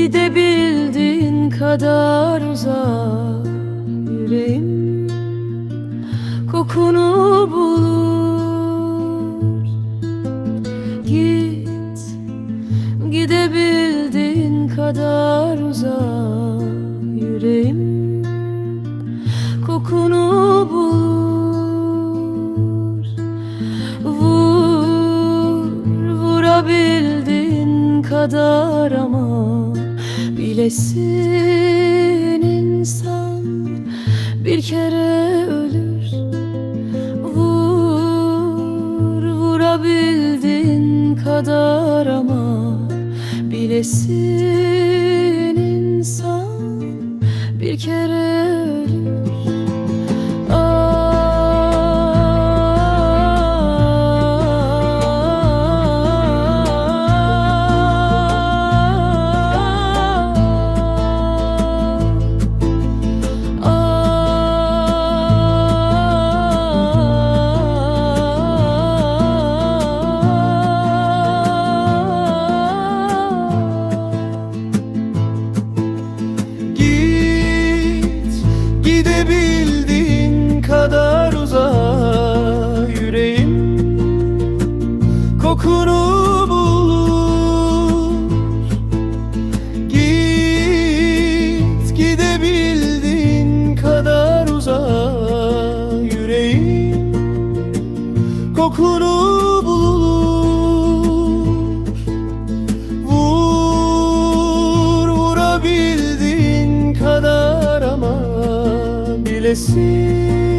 Gidebildiğin kadar uzak yüreğim. Kokunu bulur. Git. Gidebildiğin kadar uzak yüreğim. Kokunu bulur. Vur, vurabildiğin kadar ama Bilesin insan bir kere ölür. Vur, vurabildiğin kadar ama Bilesin insan bir kere ölür kokunu bulur. Git gidebildiğin kadar uzağa yüreğim kokunu bulur. Vur vurabildiğin kadar ama bilesin